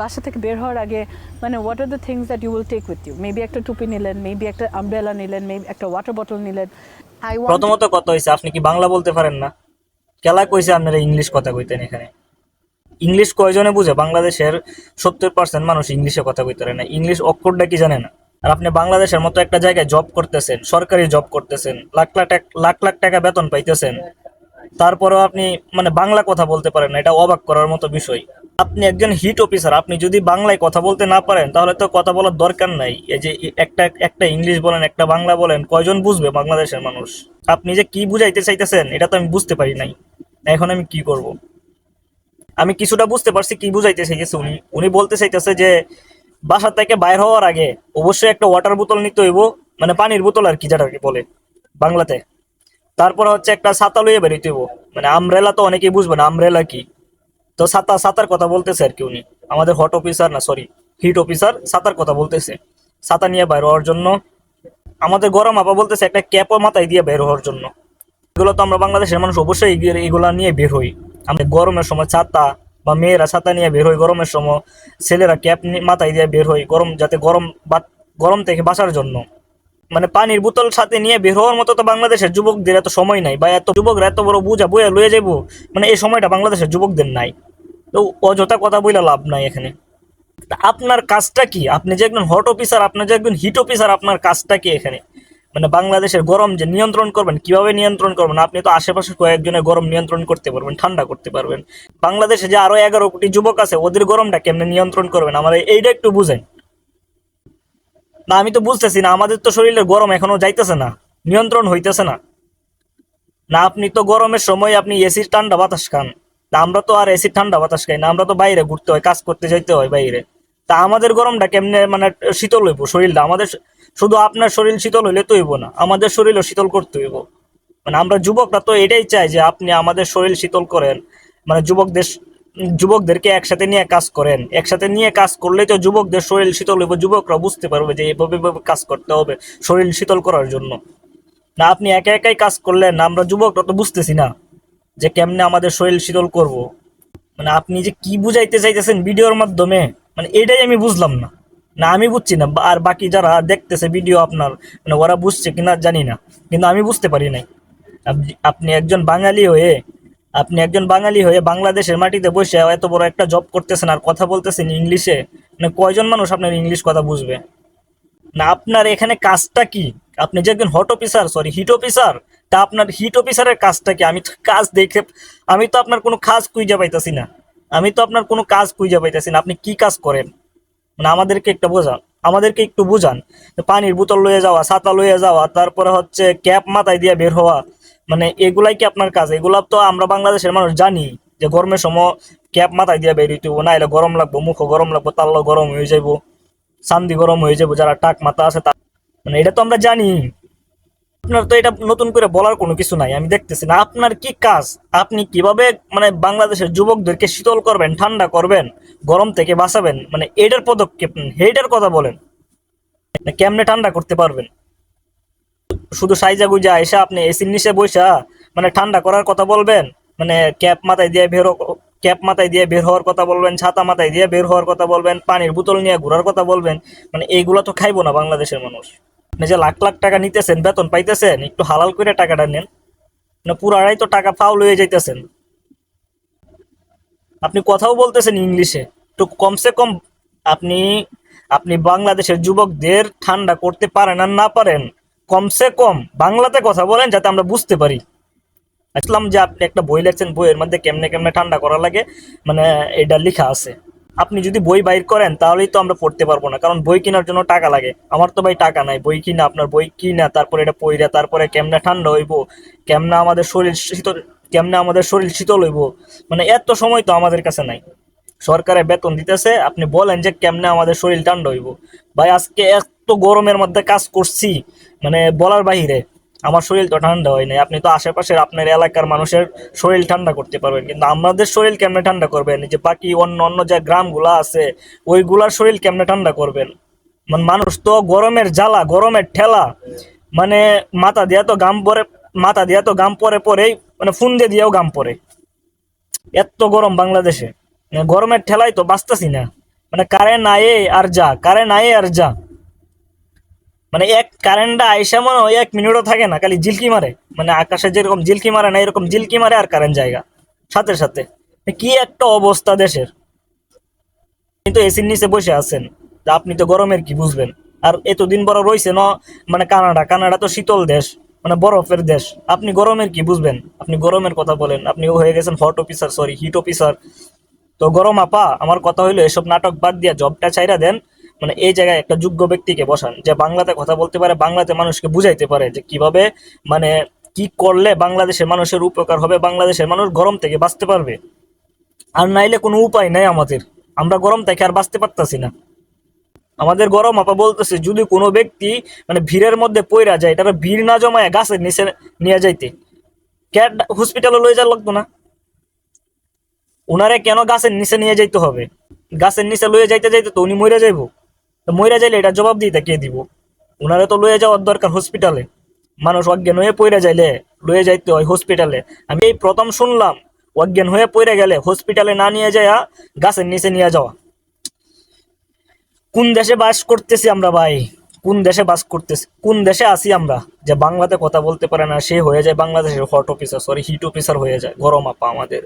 বাসা থেকে বের হওয়ার আগে মানে what are the things that you will take with you maybe একটা টুপি নিলেন মেবি একটা আমব্রেলা নিলেন মেবি একটা ওয়াটার বটল নিলেন। আই প্রথমত কত হয়েছে আপনি কি বাংলা বলতে পারেন না? কেলা কইছে আপনারা ইংলিশ কথা কইতেন এখানে? ইংলিশ কয়জনে বুঝে? বাংলাদেশের সত্তর পার্সেন্ট মানুষ ইংলিশে কথা কইতে পারে না। ইংলিশ অক্ষরটা কি জানে না আর আপনি বাংলাদেশের মতো একটা জায়গায় জব করতেছেন সরকারি জব করতেছেন লাখ লাখ লাখ লাখ টাকা বেতন পাইতেছেন তারপরেও আপনি মানে বাংলা কথা বলতে পারেন না। এটা অবাক করার মতো বিষয়। আপনি একজন হিট অফিসার আপনি যদি বাংলায় কথা বলতে না পারেন, তাহলে তো কথা বলার দরকার নাই। এই যে একটা একটা ইংলিশ বলেন, একটা বাংলা বলেন, কয়জন বুঝবে বাংলাদেশের মানুষ? আপনি যে কি বুঝাইতে চাইতেছেন, এটা তো আমি বুঝতে পারি নাই। এখন আমি কি করব? আমি কিছুটা বুঝতে পারছি কি বুঝাইতে চাইতেছে উনি। উনি বলতে চাইতেছে যে, বাসা থেকে বাইর হওয়ার আগে অবশ্যই একটা ওয়াটার বোতল নিতে হইব মানে পানির বোতল আর কি যেটা কি বলে বাংলাতে। তারপর হচ্ছে একটা ছাতা লইয়ে বেরোইতে হইব। মানে আমরেলা তো অনেকেই বুঝবে না আমরেলা কি? তো সাতা সাতার কথা বলতেছে আর কি উনি। আমাদের হট অফিসার না সরি হিট অফিসার সাতার কথা বলতেছে। ছাতা নিয়ে বাইর হওয়ার জন্য আমাদের গরম আপা বলতেছে একটা ক্যাপও মাথায় দিয়ে বের হওয়ার জন্য। এগুলো তো আমরা বাংলাদেশের মানুষ অবশ্যই এগুলা নিয়ে বের হই। আমরা গরমের সময় ছাতা বা মেয়েরা ছাতা নিয়ে বের হই, গরমের সময় ছেলেরা ক্যাপ মাথায় দিয়ে বের হই, গরম যাতে গরম গরম থেকে বাঁচার জন্য। মানে পানির বোতল সাথে নিয়ে বের হওয়ার মতো তো বাংলাদেশের যুবকদের এত সময় নাই বা এত যুবকরা এত বড় বুঝা বইয়া লয়ে যাব মানে এই সময়টা বাংলাদেশের যুবকদের নাই। অযথা কথা বইলা লাভ নাই এখানে। আপনার কাজটা কি? আপনি যে একজন হট অফিসার আপনি যে একজন হিট অফিসার আপনার কাজটা কি এখানে? মানে বাংলাদেশের গরম যে নিয়ন্ত্রণ করবেন, কীভাবে নিয়ন্ত্রণ করবেন? আপনি তো আশেপাশে কয়েকজনের গরম নিয়ন্ত্রণ করতে পারবেন, ঠান্ডা করতে পারবেন। বাংলাদেশে যে আরও এগারো কোটি যুবক আছে, ওদের গরমটা কেমনে নিয়ন্ত্রণ করবেন? আমার এইটা একটু বুঝেন। না, আমি তো বুঝতেছি না, আমাদের তো শরীরের গরম এখনও যাইতেছে না, নিয়ন্ত্রণ হইতেছে না। না, আপনি তো গরমের সময় আপনি এসির ঠান্ডা বাতাস খান। আমরা তো আর এসির ঠান্ডা বাতাস খাই না, আমরা তো বাইরে ঘুরতে হয়, কাজ করতে যাইতে হয় বাইরে। তা আমাদের গরমটা কেমনে মানে শীতল হইব শরীরটা? আমাদের শুধু আপনার শরীর শীতল হইলে তো হইব না, আমাদের শরীরও শীতল করতে হইব। মানে আমরা যুবকরা তো এটাই চাই যে আপনি আমাদের শরীর শীতল করেন। মানে যুবকদের যুবকদেরকে একসাথে নিয়ে কাজ করেন। একসাথে নিয়ে কাজ করলে তো যুবকদের শরীর শীতল হইব, যুবকরা বুঝতে পারবে যে এভাবে এভাবে কাজ করতে হবে শরীর শীতল করার জন্য। না, আপনি একা একাই কাজ করলেন আমরা যুবকরা তো বুঝতেছি না। যে কেমনে আমাদের শরীর শীতল করব? মানে আপনি যে কি বুঝাইতে চাইতেছেন ভিডিওর মাধ্যমে মানে এটাই আমি বুঝলাম না। না, আমি বুঝছি না আর বাকি যারা দেখতেছে ভিডিও আপনার মানে ওরা বুঝছে কিনা জানি না, কিন্তু আমি বুঝতে পারি নাই। আপনি- একজন বাঙালি হয়ে, আপনি একজন বাঙালি হয়ে বাংলাদেশের মাটিতে বসে এত বড় একটা জব করতেছেন আর কথা বলতেছেন ইংলিশে মানে কয়জন মানুষ আপনার ইংলিশ কথা বুঝবে? না, আপনার এখানে কাজটা কি? আপনি যে একজন hot officer sorry heat officer তা আপনার হিট অফিসারের কাজটা কি? আমি তো কাজ দেখে, আমি তো আপনার কোনো কাজ খুঁজে পাইতাছি না। আমি তো আপনার কোনো কাজ খুঁজে পাইতাছি না। আপনি কি কাজ করেন? মানে আমাদেরকে একটা বোঝান। আমাদেরকে একটু বুঝান। পানির বোতল লয়ে যাওয়া, ছাতা লয়ে যাওয়া, তারপরে হচ্ছে ক্যাপ মাথায় দিয়ে বের হওয়া। মানে এগুলাই কি আপনার কাজ? এগুলা তো আমরা বাংলাদেশের মানুষ জানি যে গরমের সময় ক্যাপ মাথায় দিয়ে বের হইতে না এলে গরম লাগবো মুখও গরম লাগবো, তাল্লা গরম হয়ে যাইবো, চান্দি গরম হয়ে যাব যারা টাক মাথা আছে তা মানে এটা তো আমরা জানি। আপনার তো এটা নতুন করে বলার কোনো কিছু নাই, আমি দেখতেছি না। আপনার কি কাজ? আপনি কীভাবে মানে বাংলাদেশের যুবকদেরকে শীতল করবেন, ঠান্ডা করবেন, গরম থেকে বাঁচাবেন? মানে এটার পদক্ষেপ হেইটার কথা বলেন। কেমনে ঠান্ডা করতে পারবেন? শুধু সাইজা গুজা এসে আপনি এসির নিচে বৈশা মানে ঠান্ডা করার কথা বলবেন? মানে ক্যাপ মাথায় দিয়ে বের ক্যাপ মাথায় দিয়ে বের হওয়ার কথা বলবেন, ছাতা মাথায় দিয়ে বের হওয়ার কথা বলবেন, পানির বোতল নিয়ে ঘোরার কথা বলবেন মানে এইগুলো তো খাইবো না বাংলাদেশের মানুষ। আপনি যে লাখ লাখ টাকা নিতেছেন, বেতন পাইতেছেন, একটু হালাল করে টাকাটা নেন, না পুরাটাই তো টাকা ফাউল হয়ে যাইতেছেন। আপনি কথাও বলতেছেন ইংলিশে, তো কমসে কম আপনি আপনি বাংলাদেশের যুবকদের ঠান্ডা করতে পারেন আর না পারেন, কমসে কম বাংলাতে কথা বলেন যাতে আমরা বুঝতে পারি। আসলাম যে আপনি একটা বই লেখছেন, বইয়ের মধ্যে কেমনে কেমনে ঠান্ডা করা লাগে মানে এটা লেখা আছে। আপনি যদি বই বাইর করেন, তাহলেই তো আমরা পড়তে পারব না। কারণ বই কেনার জন্য টাকা লাগে। আমার তো ভাই টাকা নাই। বই কিনা, আপনার বই কিনা, তারপরে এটা পইরা, তারপরে কেমনে ঠান্ডা হইব, কেমনে আমাদের শরীর শীতল, কেমনে আমাদের শরীর শীতল হইব মানে এত সময় তো আমাদের কাছে নাই। সরকারে বেতন দিতেছে, আপনি বলেন যে কেমনে আমাদের শরীর ঠান্ডা হইব। ভাই, আজকে এত গরমের মধ্যে কাজ করছি মানে বলার বাহিরে। আমার শরীর তো ঠান্ডা হয় নাই। আপনি তো আশেপাশের আপনার এলাকার মানুষের শরীর ঠান্ডা করতে পারবেন। কিন্তু আমাদের শরীর কেমনে ঠান্ডা করবেন? যে বাকি অন্য অন্য যে গ্রামগুলা আছে, ওইগুলার শরীর কেমনে ঠান্ডা করবেন? মানে মানুষ তো গরমের জ্বালা, গরমের ঠেলা মানে মাথা দিয়া তো গাম পরে, মাথা দিয়া তো গাম পরে পরেই মানে ফোন দিয়ে দিয়েও গাম পরে। এত গরম বাংলাদেশে। মানে গরমের ঠেলায় তো বাঁচতেছি না। মানে কারেন্ট আয়ে আর যা কারেন্ট আয়ে আর যা। মানে এক কারেন্টটা আইসা মনে হয় এক মিনিটও থাকে না, খালি জিলকি মারে। মানে আকাশে যেরকম জিলকি মারে না, এরকম জিলকি মারে আর কারেন্ট জায়গা। সাথে সাথে। কি একটা অবস্থা দেশের। কিন্তু এসির নিচে বসে আছেন। আপনি তো গরমের কি বুঝবেন? আর এতদিন বড় রয়েছে ন মানে কানাডা। কানাডা তো শীতল দেশ মানে বরফের দেশ। আপনি গরমের কি বুঝবেন? আপনি গরমের কথা বলেন। আপনি হয়ে গেছেন hot officer sorry heat officer তো গরম আপা, আমার কথা হইল, এসব নাটক বাদ দিয়া জবটা চাইরা দেন। মানে এই জায়গায় একটা যোগ্য ব্যক্তিকে বসান, যে বাংলাতে কথা বলতে পারে, বাংলাতে মানুষকে বুঝাইতে পারে যে কীভাবে মানে কি করলে বাংলাদেশের মানুষের উপকার হবে, বাংলাদেশের মানুষ গরম থেকে বাঁচতে পারবে। আর নাইলে কোনো উপায় নাই আমাদের, আমরা গরম থেকে আর বাঁচতে পারতাছি না। আমাদের গরম, আপা বলতেছে, যদি কোনো ব্যক্তি মানে ভিড়ের মধ্যে পইরা যায়, তারা ভিড় না জমায় গাছের নিচে নিয়ে যাইতে। ক্যাট হসপিটালে লয়ে যাওয়া লাগতো না। ওনারে কেন গাছের নিচে নিয়ে যাইতে হবে? গাছের নিচে লয়ে যাইতে যাইতে তো উনি মরে যাইবো। মরে যাইলে এটা জবাব দিতে কে দিব? উনারে তো লয়ে যাওয়ার দরকার হসপিটালে মানুষ অজ্ঞান হয়ে পড়ে যাইলে লয়ে যাইতে হয় হসপিটালে আমি এই প্রথম শুনলাম, অজ্ঞান হয়ে পড়ে গেলে হসপিটালে না নিয়ে যাওয়া গাছের নিচে নিয়ে যাওয়া। কোন দেশে বাস করতেছি আমরা ভাই? কোন দেশে বাস করতেছি? কোন দেশে আছি আমরা? যে বাংলাতে কথা বলতে পারে না, সে হয়ে যায় বাংলাদেশের hot officer sorry heat officer হয়ে যায়। গরম আপা আমাদের।